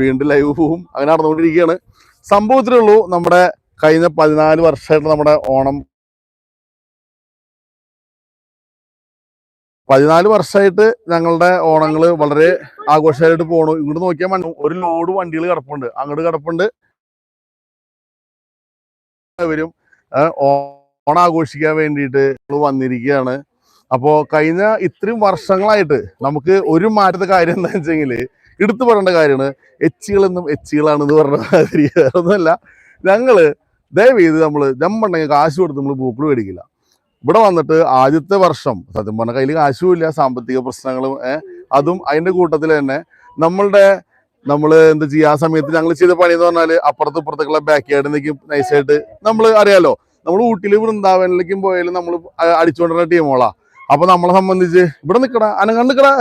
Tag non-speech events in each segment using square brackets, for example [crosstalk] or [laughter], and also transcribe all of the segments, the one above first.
വീണ്ടും ലൈവ് പോവും. അങ്ങനെ നടന്നുകൊണ്ടിരിക്കുകയാണ്. സംഭവത്തിലുള്ളൂ നമ്മുടെ കഴിഞ്ഞ പതിനാല് വർഷമായിട്ട് നമ്മുടെ ഓണം പതിനാല് വർഷമായിട്ട് ഞങ്ങളുടെ ഓണങ്ങൾ വളരെ ആഘോഷമായിട്ട് പോണു. ഇങ്ങോട്ട് നോക്കിയാൽ മണ്ണു ഒരു ലോഡ് വണ്ടികൾ കിടപ്പുണ്ട്. അങ്ങോട്ട് കിടപ്പുണ്ട്. വരും ഓണം ആഘോഷിക്കാൻ വേണ്ടിയിട്ട് വന്നിരിക്കുകയാണ്. അപ്പോൾ കഴിഞ്ഞ ഇത്രയും വർഷങ്ങളായിട്ട് നമുക്ക് ഒരു മാറ്റത്തെ കാര്യം എന്താ വെച്ചെങ്കിൽ എടുത്തു പറയേണ്ട കാര്യമാണ്. എച്ചികളെന്നും എച്ചികളാണെന്ന് പറഞ്ഞ മാതിരി. ഒന്നുമല്ല ഞങ്ങൾ ദയവ് ചെയ്ത് നമ്മൾ ജമ്പുണ്ടെങ്കിൽ കാശ് കൊടുത്ത് നമ്മൾ പൂക്കൾ മേടിക്കില്ല. ഇവിടെ വന്നിട്ട് ആദ്യത്തെ വർഷം സത്യം പറഞ്ഞ കയ്യിൽ കാശും ഇല്ല സാമ്പത്തിക പ്രശ്നങ്ങളും അതും അതിന്റെ കൂട്ടത്തിൽ തന്നെ നമ്മളുടെ നമ്മൾ എന്താ ചെയ്യുക ആ സമയത്ത് ഞങ്ങൾ ചെയ്ത പണി എന്ന് പറഞ്ഞാൽ അപ്പുറത്ത് ഇപ്പുറത്തേക്കുള്ള ബാക്ക് യാർഡിൽ നിൽക്കും നൈസായിട്ട് നമ്മൾ അറിയാലോ നമ്മൾ ഊട്ടിയിൽ വൃന്ദാവനിലേക്കും പോയാലും നമ്മൾ അടിച്ചുകൊണ്ടിരുന്ന ടീമോളാ അപ്പോൾ നമ്മളെ സംബന്ധിച്ച് ഇവിടെ നിൽക്കടാ അനങ്ങാണ്ട് നിൽക്കടാ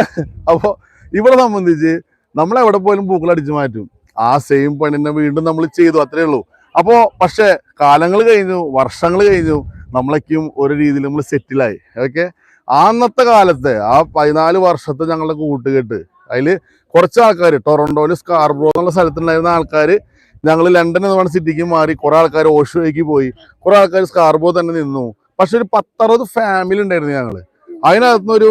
അപ്പോൾ ഇവിടെ സംബന്ധിച്ച് നമ്മൾ എവിടെ പോയാലും പൂക്കൾ അടിച്ചു മാറ്റും. ആ സെയിം പണി തന്നെ വീണ്ടും നമ്മൾ ചെയ്തു അത്രേ ഉള്ളൂ. അപ്പോ പക്ഷേ കാലങ്ങൾ കഴിഞ്ഞു വർഷങ്ങൾ കഴിഞ്ഞു നമ്മളൊക്കെയും ഒരു രീതിയിൽ നമ്മൾ സെറ്റിലായി ഓക്കെ അന്നത്തെ കാലത്തെ ആ പതിനാല് വർഷത്തെ ഞങ്ങളുടെ കൂട്ടുകെട്ട് അതിൽ കുറച്ച് ആൾക്കാർ ടൊറന്റോയിൽ സ്കാർബ്രോ എന്നുള്ള സ്ഥലത്തുണ്ടായിരുന്ന ആൾക്കാർ ഞങ്ങൾ ലണ്ടൻ എന്ന് പറഞ്ഞ സിറ്റിക്ക് മാറി കുറെ ആൾക്കാർ ഓഷോയ്ക്ക് പോയി കുറെ ആൾക്കാർ സ്കാർബോ തന്നെ നിന്നു. പക്ഷെ ഒരു പത്തറുപത് ഫാമിലി ഉണ്ടായിരുന്നു ഞങ്ങൾ അതിനകത്തുനിന്ന് ഒരു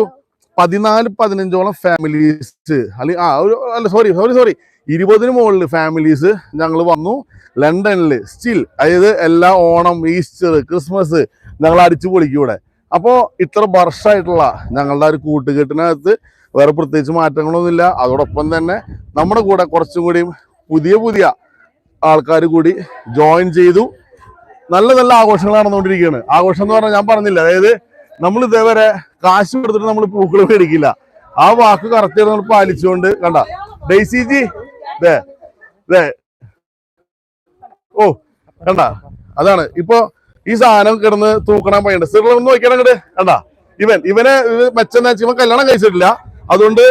പതിനാല് പതിനഞ്ചോളം ഫാമിലീസ് അല്ലെങ്കിൽ ആ ഒരു അല്ല സോറി സോറി സോറി ഇരുപതിന് മുകളിൽ ഫാമിലീസ് ഞങ്ങൾ വന്നു. ലണ്ടനിൽ സ്റ്റിൽ അതായത് എല്ലാ ഓണം ഈസ്റ്റർ ക്രിസ്മസ് ഞങ്ങൾ അടിച്ചു പൊളിക്കും ഇവിടെ. അപ്പോൾ ഇത്ര വർഷമായിട്ടുള്ള ഞങ്ങളുടെ ഒരു കൂട്ടുകെട്ടിനകത്ത് വേറെ പ്രത്യേകിച്ച് മാറ്റങ്ങളൊന്നുമില്ല. അതോടൊപ്പം തന്നെ നമ്മുടെ കൂടെ കുറച്ചും കൂടി പുതിയ പുതിയ ആൾക്കാർ കൂടി ജോയിൻ ചെയ്തു. നല്ല നല്ല ആഘോഷങ്ങൾ നടന്നുകൊണ്ടിരിക്കുകയാണ്. ആഘോഷം എന്ന് പറഞ്ഞാൽ ഞാൻ പറഞ്ഞില്ല? അതായത് നമ്മൾ ഇതേവരെ കാശ് കൊടുത്തിട്ട് നമ്മൾ പൂക്കൾ മേടിക്കില്ല. ആ വാക്ക് കറക്റ്റ് നമ്മൾ പാലിച്ചുകൊണ്ട് കണ്ട. ഡെയ്സി ജി ദേ ദേ. ഓ കണ്ട. അതാണ്. ഇപ്പൊ ഈ സാധനം കിടന്ന് തൂക്കണം പയ്യുണ്ട്. സിറിൽ ഒന്ന് നോക്കിയാണ് അങ്ങോട്ട് കണ്ട. ഇവൻ ഇവനെ മെച്ചെന്ന് ഇവൻ കല്യാണം കഴിച്ചിട്ടില്ല. അതുകൊണ്ട്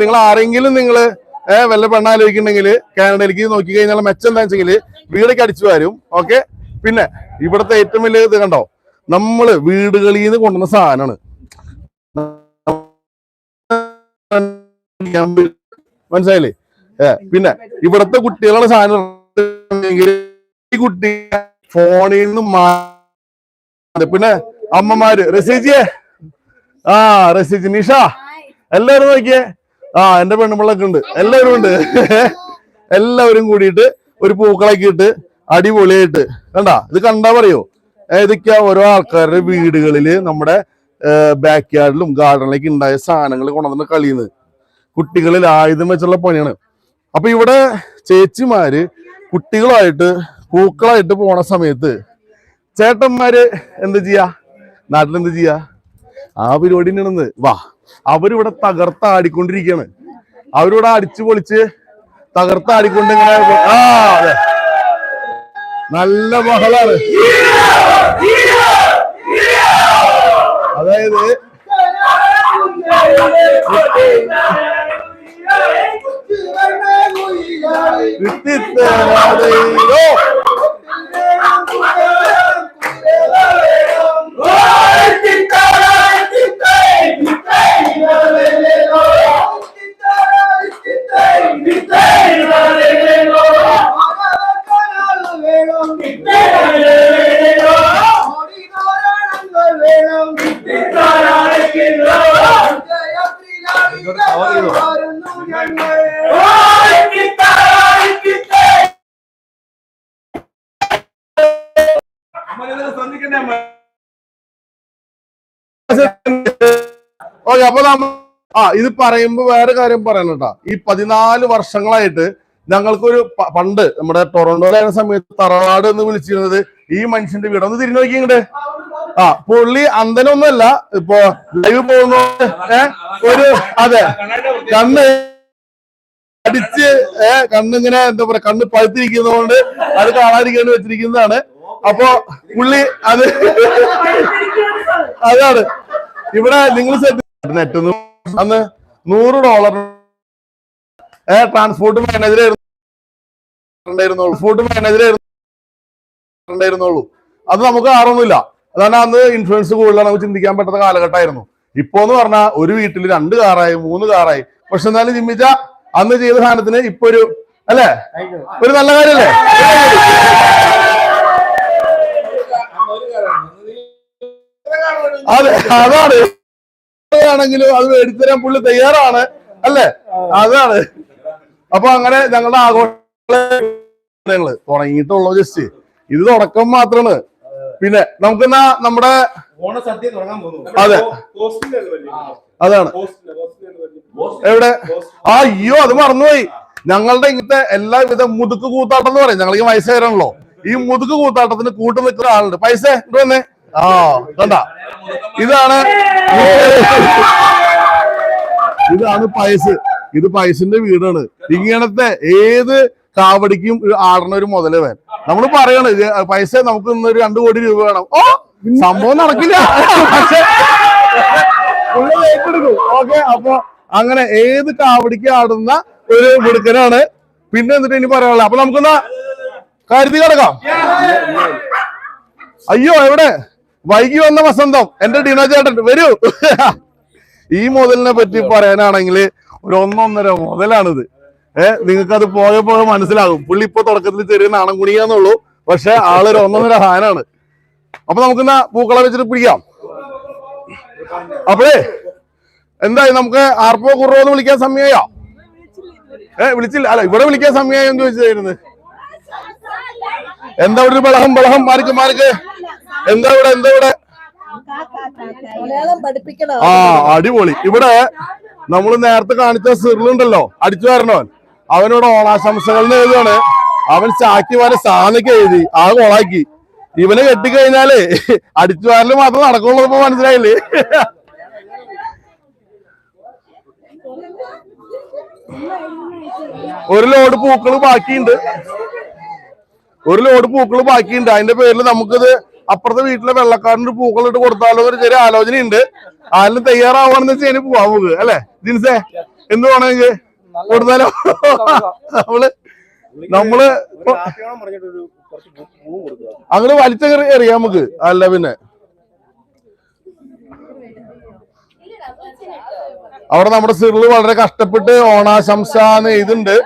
നിങ്ങൾ ആരെങ്കിലും നിങ്ങൾ വല്ല പെണ്ണാലോചിക്കുന്നുണ്ടെങ്കിൽ കാനഡയിലേക്ക് നോക്കി കഴിഞ്ഞാൽ മെച്ചം എന്താ വെച്ചെങ്കിൽ വീടൊക്കെ അടിച്ചു വരും. ഓക്കെ? പിന്നെ ഇവിടുത്തെ ഏറ്റവും വലിയ ഇത് കണ്ടോ? നമ്മൾ വീടുകളിൽ നിന്ന് കൊണ്ടുവന്ന സാധനമാണ് മനസ്സിലായില്ലേ? പിന്നെ ഇവിടത്തെ കുട്ടികളുടെ സാധനം ഈ കുട്ടി ഫോണിൽ നിന്ന് പിന്നെ അമ്മമാര് റസീജിയെ? ആ റസീജ് നിഷ എല്ലാരും നോക്കിയേ. ആ എന്റെ പെണ്ണുമ്പിള്ളൊക്കെ ഉണ്ട്. എല്ലാവരും ഉണ്ട്. എല്ലാവരും കൂടിയിട്ട് ഒരു പൂക്കളൊക്കെ ഇട്ട് അടിപൊളിയായിട്ട്. കണ്ടാ? ഇത് കണ്ടാ പറയോ? ഏതൊക്കെയാ ഓരോ ആൾക്കാരുടെ വീടുകളിൽ നമ്മുടെ ബാക്ക് യാർഡിലും ഗാർഡനിലേക്ക് ഉണ്ടായ സാധനങ്ങൾ കൊണ്ടുവന്ന് കളിയുന്നത് കുട്ടികളിൽ ആയുധം വെച്ചുള്ള പണിയാണ്. അപ്പൊ ഇവിടെ ചേച്ചിമാര് കുട്ടികളായിട്ട് പൂക്കളായിട്ട് പോണ സമയത്ത് ചേട്ടന്മാര് എന്ത് ചെയ്യാ? നാട്ടിൽ എന്ത് ചെയ്യാ? ആ പരിപാടി തന്നെയാണെന്ന് വാ അവരിവിടെ തകർത്താടിക്കൊണ്ടിരിക്കുകയാണ് അവരിവിടെ അടിച്ചു പൊളിച്ച് തകർത്താടിക്കൊണ്ട് ഇങ്ങനെ ആ അതെ. നല്ല ബഹളാണ്. അതായത് വിട്ടിത്തരാതെയോ ഓക്കെ അപ്പൊ നമ്മ ആ ഇത് പറയുമ്പോ വേറെ കാര്യം പറയണം കേട്ടോ. ഈ പതിനാല് വർഷങ്ങളായിട്ട് ഞങ്ങൾക്കൊരു പണ്ട് നമ്മുടെ ടൊറന്റോയിലായിരുന്ന സമയത്ത് തറവാട് എന്ന് വിളിച്ചിരുന്നത് ഈ മനുഷ്യന്റെ വീട്. ഒന്ന് തിരിഞ്ഞു നോക്കി ഇങ്ങോട്ട് ആ പുള്ളി അന്തനൊന്നുമല്ല ഇപ്പൊ ലൈവ് പോകുന്ന ഒരു അതെ കണ്ണ് അടിച്ച് ഏഹ് കണ്ണിങ്ങനെ എന്താ പറയാ കണ്ണ് പഴുത്തിരിക്കുന്നതുകൊണ്ട് അത് കാണാതിരിക്കാൻ വെച്ചിരിക്കുന്നതാണ്. അപ്പൊ പുള്ളി അത് അതാണ്. ഇവിടെ നിങ്ങൾ നെറ്റ് അന്ന് നൂറ് ഡോളർ ഏ ട്രാൻസ്പോർട്ട് മാനേജർ ഫുഡ് മാനേജർ ഉണ്ടായിരുന്നുള്ളൂ. അത് നമുക്ക് ആറൊന്നുമില്ല. അതാണ് അന്ന് ഇൻഫ്ലുവൻസ് കൂടുതലാണ് നമുക്ക് ചിന്തിക്കാൻ പറ്റുന്ന കാലഘട്ടമായിരുന്നു. ഇപ്പോ എന്ന് പറഞ്ഞാൽ ഒരു വീട്ടിൽ രണ്ട് കാറായി മൂന്ന് കാറായി. പക്ഷെ എന്നാലും ചിമ്മിച്ച അന്ന് ചെയ്ത സാധനത്തിന് ഇപ്പൊ ഒരു അല്ലേ? ഒരു നല്ല കാര്യല്ലേ? അതെ അതാണ്. ആണെങ്കിലും അത് മേടിത്തരാൻ പുള്ളി തയ്യാറാണ്. അല്ലേ? അതാണ്. അപ്പൊ അങ്ങനെ ഞങ്ങളുടെ ആഘോഷങ്ങൾ തുടങ്ങിയിട്ടുള്ളൂ ജസ്റ്റ്. ഇത് തുടക്കം മാത്രമാണ്. പിന്നെ നമുക്ക് എന്നാ നമ്മുടെ അതെ. അതാണ്. എവിടെ? ആ അയ്യോ അത് മറന്നുപോയി. ഞങ്ങളുടെ ഇങ്ങനത്തെ എല്ലാവിധ മുതുക്ക് കൂത്താട്ടം എന്ന് പറയും. ഞങ്ങൾക്ക് പൈസ തരണല്ലോ ഈ മുതുക്ക് കൂത്താട്ടത്തിന് കൂട്ടു നിൽക്കുന്ന ആളുണ്ട്. പൈസ ഇങ്ങട് വന്നേ. ആ കണ്ട. ഇതാണ് ഇതാണ് പൈസ. ഇത് പൈസന്റെ വീടാണ്. ഇങ്ങനത്തെ ഏത് കാവടിക്കും ആടണ ഒരു മുതൽ വേൻ. നമ്മൾ പറയണ പൈസ നമുക്ക് ഒരു രണ്ടു കോടി രൂപ വേണം. ഓ സംഭവം നടക്കില്ല. ഓക്കെ അപ്പൊ അങ്ങനെ ഏത് കാവടിക്ക് ആടുന്ന ഒരു മിടുക്കനാണ്. പിന്നെ എന്നിട്ട് ഇനി പറയാനുള്ളത്? അപ്പൊ നമുക്കൊന്ന് കാര്യത്തിൽ കിടക്കാം. അയ്യോ എവിടെ? വൈകി വന്ന വസന്തം. എന്റെ ഡിനോ ചേട്ടൻ വരൂ. ഈ മുതലിനെ പറ്റി പറയാനാണെങ്കിൽ ഒരു ഒന്നൊന്നര മുതലാണിത്. ഏഹ് നിങ്ങൾക്ക് അത് പോകെ പോകെ മനസ്സിലാകും. പുള്ളി ഇപ്പൊ തുടക്കത്തിൽ ചെറിയ നാണം കുണിയാന്നുള്ളൂ. പക്ഷെ ആളൊരു ഒന്നൊന്നര ഹാനാണ്. അപ്പൊ നമുക്കെന്നാ പൂക്കളെ വെച്ചിട്ട് പിടിക്കാം. അപ്പോഴേ എന്തായി നമുക്ക് ആർപ്പോ കുറവോ എന്ന് വിളിക്കാൻ സമയമായോ ഏ വിളിച്ചില്ല. അല്ല ഇവിടെ വിളിക്കാൻ സമയമായോ എന്ന് ചോദിച്ചായിരുന്നു എന്താ ഇവിടെ ഒരു ബളഹം ബളഹം മാർക്ക് മാർക്ക്. എന്താ ഇവിടെ എന്താ ഇവിടെ? ആ അടിപൊളി. ഇവിടെ നമ്മൾ നേരത്തെ കാണിച്ച സിറിലുണ്ടല്ലോ. അടിച്ചു വരണവൻ. അവനോട് ഓണാശംസകൾ എഴുതുകയാണ് അവൻ ചാക്കി വരെ സാധനക്ക് എഴുതി ആ കോളാക്കി. ഇവനെ കെട്ടിക്കഴിഞ്ഞാൽ [laughs] അടിച്ചു വാരൽ മാത്രം നടക്കുള്ളൂ ഇപ്പൊ മനസ്സിലായില്ലേ? ഒരു ലോഡ് പൂക്കൾ ബാക്കിയുണ്ട്. ഒരു ലോഡ് പൂക്കൾ ബാക്കിയുണ്ട്. അതിന്റെ പേരിൽ നമുക്കിത് അപ്പുറത്തെ വീട്ടിലെ വെള്ളക്കാരന് പൂക്കൾ ഇട്ട് കൊടുത്താലോ ഒരു ചെറിയ ആലോചനയുണ്ട്. ആരും തയ്യാറാവാണെന്ന് വെച്ചാൽ പോവാ പോകുക അല്ലെ? ജിൻസേ എന്ത് വേണമെങ്കിൽ കൊടുത്താലോ നമ്മൾ നമ്മൾ അങ്ങനെ വലിച്ചെറി എറിയാം നമുക്ക്. അല്ല പിന്നെ. അവിടെ നമ്മുടെ സിറിൽ വളരെ കഷ്ടപ്പെട്ട് ഓണാശംസ എന്ന് എഴുതുന്നുണ്ട്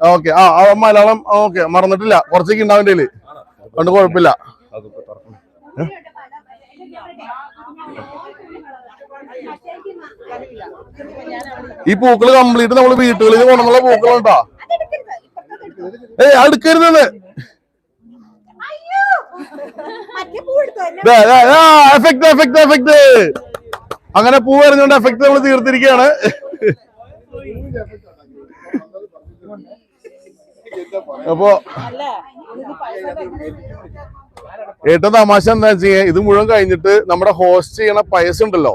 ഓക്കെ. ആ മലയാളം ഓക്കെ. മറന്നിട്ടില്ല. കുറച്ചൊക്കെ ഉണ്ടാവേണ്ടി കൊണ്ട് അതുകൊണ്ട് കുഴപ്പമില്ല. ഈ പൂക്കൾ കംപ്ലീറ്റ് നമ്മൾ വീട്ടുകളിൽ കൊണ്ടുള്ള പൂക്കളുണ്ടോ? ഏയ് അടുക്കരുതെന്ന് എഫക്ട് എഫക്ട് എഫക്ട് അങ്ങനെ പൂ എറിഞ്ഞുകൊണ്ട് എഫക്ട് നമ്മൾ തീർത്തിരിക്കുകയാണ് അപ്പോ ഏറ്റവും തമാശ എന്താ വെച്ചാൽ ഇത് മുഴുവൻ കഴിഞ്ഞിട്ട് നമ്മുടെ ഹോസ്റ്റ് ചെയ്യണ പയസ് ഉണ്ടല്ലോ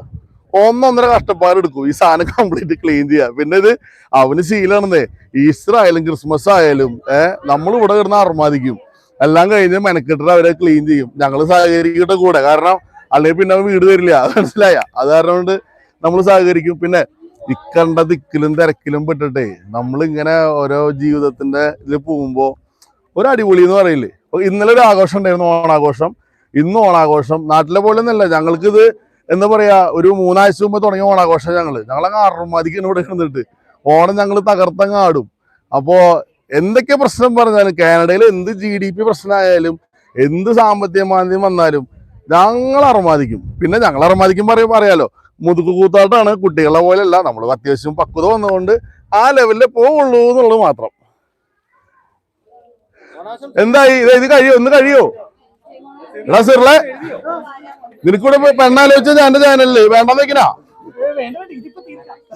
ഒന്നൊന്നര കഷ്ടപ്പാട് എടുക്കും. ഈ സാധനം കംപ്ലീറ്റ് ക്ലീൻ ചെയ്യാൻ. പിന്നെ ഇത് അവന് ശീലമാണെന്നേ ഈസ്റ്റർ ആയാലും ക്രിസ്മസ് ആയാലും ഏഹ് നമ്മൾ ഇവിടെ കിടന്ന് അർമാദിക്കും. എല്ലാം കഴിഞ്ഞ് മെനക്കെട്ടിട്ട് അവരെ ക്ലീൻ ചെയ്യും. ഞങ്ങൾ സഹകരിക്കട്ടെ കൂടെ. കാരണം അല്ലെങ്കിൽ പിന്നെ അവൻ വീട് തരില്ല മനസ്സിലായ? അത് കാരണം കൊണ്ട് നമ്മൾ സഹകരിക്കും. പിന്നെ ഇക്കണ്ട ദിക്കിലും തിരക്കിലും പെട്ടിട്ടേ നമ്മൾ ഇങ്ങനെ ഓരോ ജീവിതത്തിന്റെ ഇതിൽ പോകുമ്പോ ഒരു അടിപൊളി എന്ന് പറയില്ലേ? ഇന്നലെ ഒരു ആഘോഷം ഉണ്ടായിരുന്നു ഓണാഘോഷം. ഇന്ന് ഓണാഘോഷം. നാട്ടിലെ പോലെ ഒന്നല്ല ഞങ്ങൾക്ക് ഇത് എന്താ പറയാ ഒരു മൂന്നാഴ്ച മുമ്പ് തുടങ്ങിയ ഓണാഘോഷം ഞങ്ങൾ. ഞങ്ങളങ്ങ് അറുമാതിക്കാണ് ഇവിടെ നിന്നിട്ട് ഓണം ഞങ്ങൾ തകർത്തങ്ങ് ആടും. അപ്പോ എന്തൊക്കെ പ്രശ്നം പറഞ്ഞാലും കാനഡയിൽ എന്ത് ജി ഡി പി പ്രശ്നമായാലും എന്ത് സാമ്പത്തിക മാന്ദ്യം വന്നാലും ഞങ്ങൾ അറുമാദിക്കും പിന്നെ ഞങ്ങൾ അറുമാദിക്കും പറയും പറയാലോ മുതുക്ക് കൂത്താട്ടാണ് കുട്ടികളെ പോലെയല്ല. നമ്മൾ അത്യാവശ്യം പക്വത വന്നതുകൊണ്ട് ആ ലെവലിലെ പോവുള്ളൂ എന്നുള്ളത് മാത്രം. എന്തായി? ഇത് കഴിയോ? ഒന്ന് കഴിയോ? എടാ സിറിലെ. നിനക്കൂടെ പോയി പെണ്ണാലോചിച്ച ഞാൻ എന്റെ ചാനലിൽ വേണ്ടെന്ന് വെക്കനാ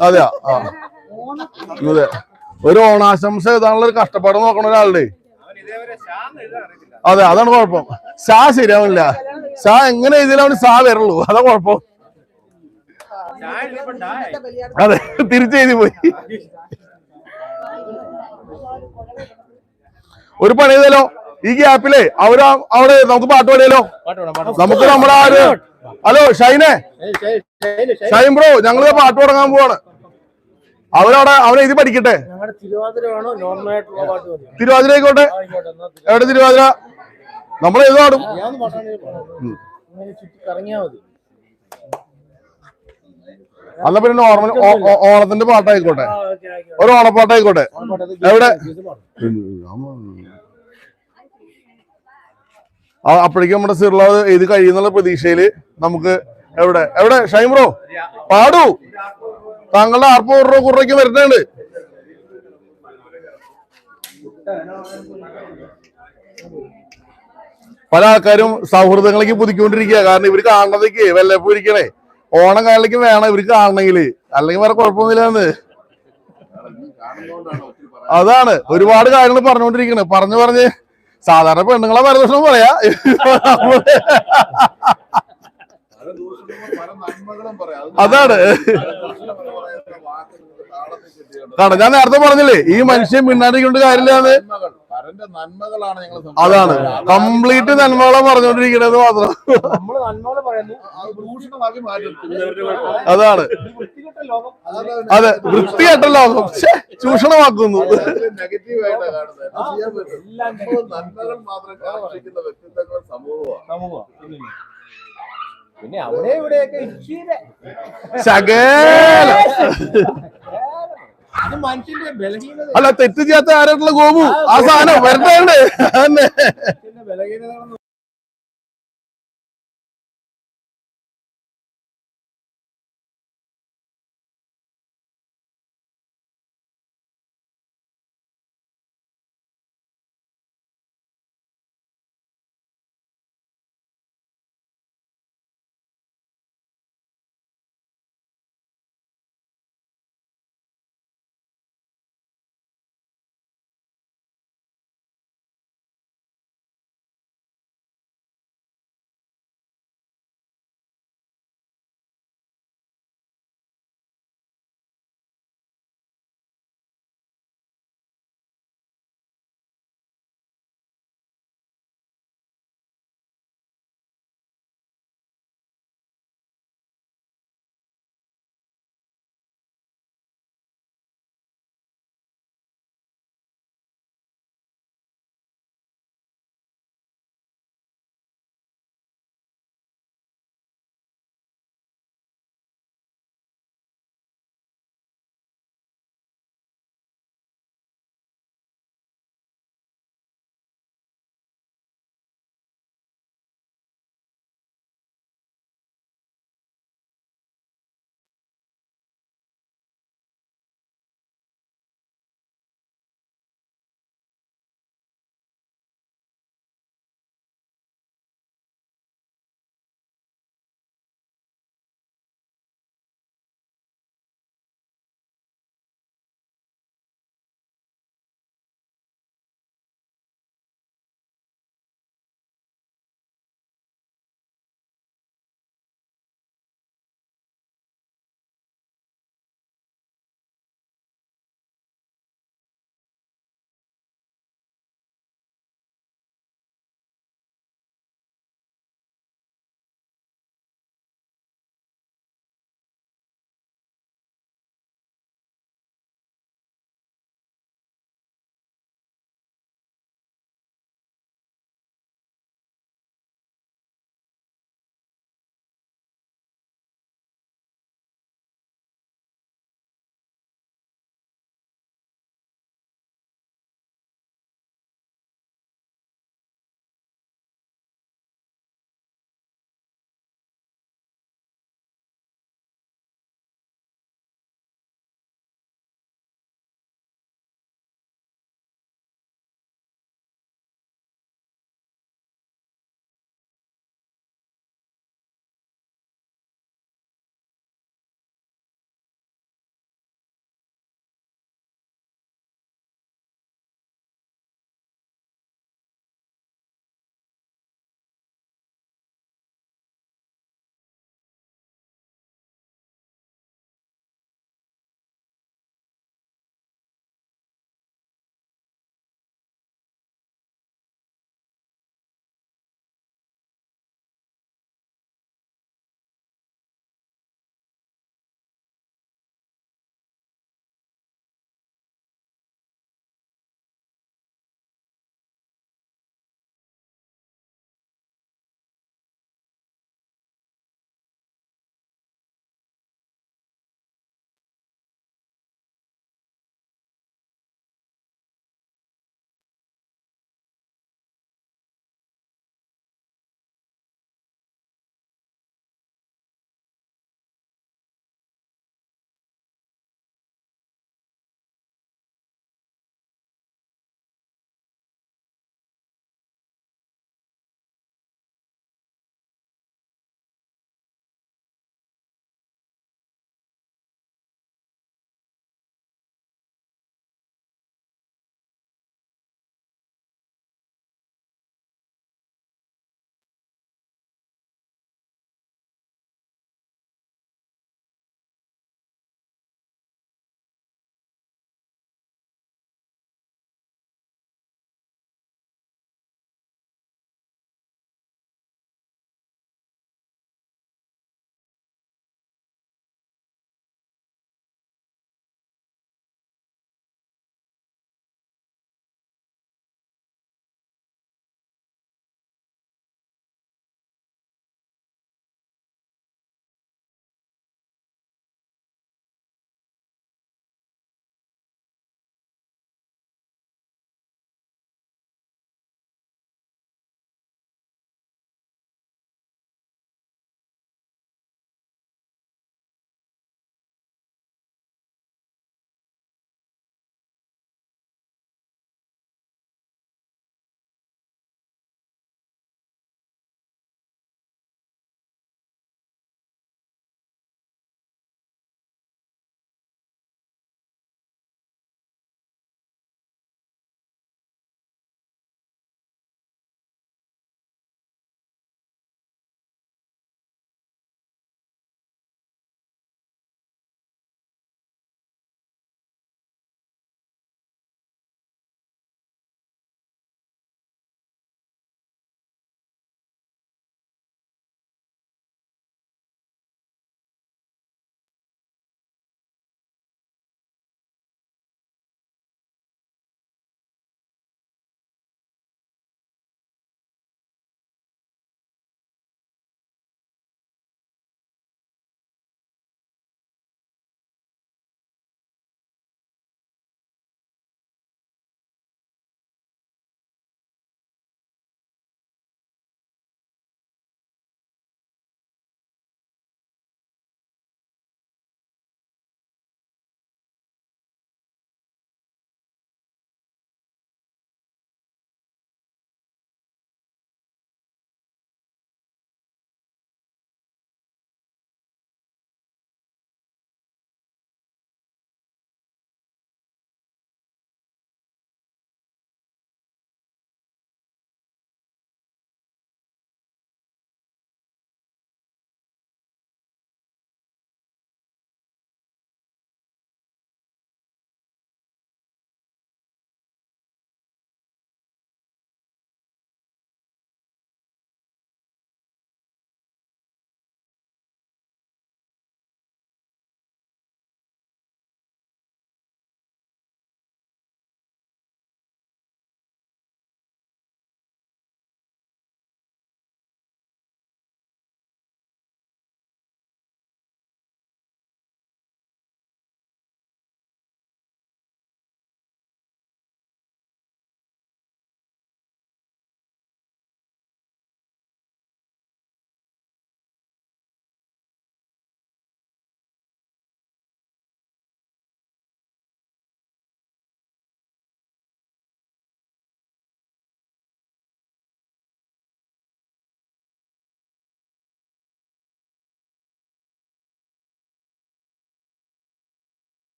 അതെയാ? ആ. അതെ. ഒരു ഓണാശംസ എഴുതാനുള്ള ഒരു കഷ്ടപ്പാട് നോക്കണ ഒരാളുടെ. അതെ അതാണ് കുഴപ്പം. ഷാ ശരിയാവില്ല ഷാ എങ്ങനെ എഴുതിയാലും അവന് ഷാ വരുള്ളൂ. അതാ കുഴപ്പം. അതെ തിരിച്ചെഴുതി പോയി. ഒരു പണി ചെയ്താലോ? ഈ ഗ്യാപ്പിലെ അവരാ അവിടെ നമുക്ക് പാട്ട് പാടിയാലോ? നമുക്ക് നമ്മുടെ ആ ഒരു ഹലോ ഷൈനെ. ഷൈൻ ബ്രോ ഞങ്ങൾ പാട്ട് തുടങ്ങാൻ പോവാണ്. അവരവിടെ അവനെ ഇത് പഠിക്കട്ടെ. തിരുവാതിര ആയിക്കോട്ടെ എവിടെ തിരുവാതിര? നമ്മൾ ഏത് പാടും? അല്ല പിന്നെ നോർമൽ ഓണത്തിന്റെ പാട്ടായിക്കോട്ടെ. ഒരു ഓണപ്പാട്ടായിക്കോട്ടെ. എവിടെ? അപ്പോഴേക്കും നമ്മുടെ സിർലാവ് ഇത് കഴിയുന്നുള്ള പ്രതീക്ഷയിൽ നമുക്ക് എവിടെ? എവിടെ? ഷൈമ്രോ പാടൂ. താങ്കളുടെ ആർപ്പൂർ രൂപ കുറയ്ക്ക് വരുന്നുണ്ട്. പല ആൾക്കാരും സൗഹൃദങ്ങളിലേക്ക് പുതുക്കൊണ്ടിരിക്കുക കാരണം ഇവർ കാണുന്നതൊക്കെ വല്ലപ്പോ ഇരിക്കണേ? ഓണം കാലിലേക്ക് വേണം ഇവർക്ക് കാണണമെങ്കിൽ അല്ലെങ്കിൽ വേറെ കുഴപ്പമൊന്നുമില്ലാന്ന്. അതാണ്. ഒരുപാട് കാര്യങ്ങൾ പറഞ്ഞുകൊണ്ടിരിക്കണേ. പറഞ്ഞു പറഞ്ഞ് സാധാരണ പെണ്ണുങ്ങളെ പരദൂഷണം പറയാ. അതാണ്. കാരണം ഞാൻ നേരത്തെ പറഞ്ഞില്ലേ ഈ മനുഷ്യൻ മിണ്ടാണ്ടിക്കൊണ്ട് കാര്യമില്ലാന്ന്. അതാണ്. കംപ്ലീറ്റ് നന്മകളെ പറഞ്ഞോണ്ടിരിക്കണത് മാത്രം. അതാണ്. അതെ വൃത്തികെട്ട ലോകം. ചൂഷണമാക്കുന്നു. പിന്നെ അവിടെ ഇവിടെയൊക്കെ ശകേല. അല്ല തെറ്റ് ചെയ്യാത്ത ആരായിട്ടുള്ള ഗോപു? ആ സാധനം ബലഹീനത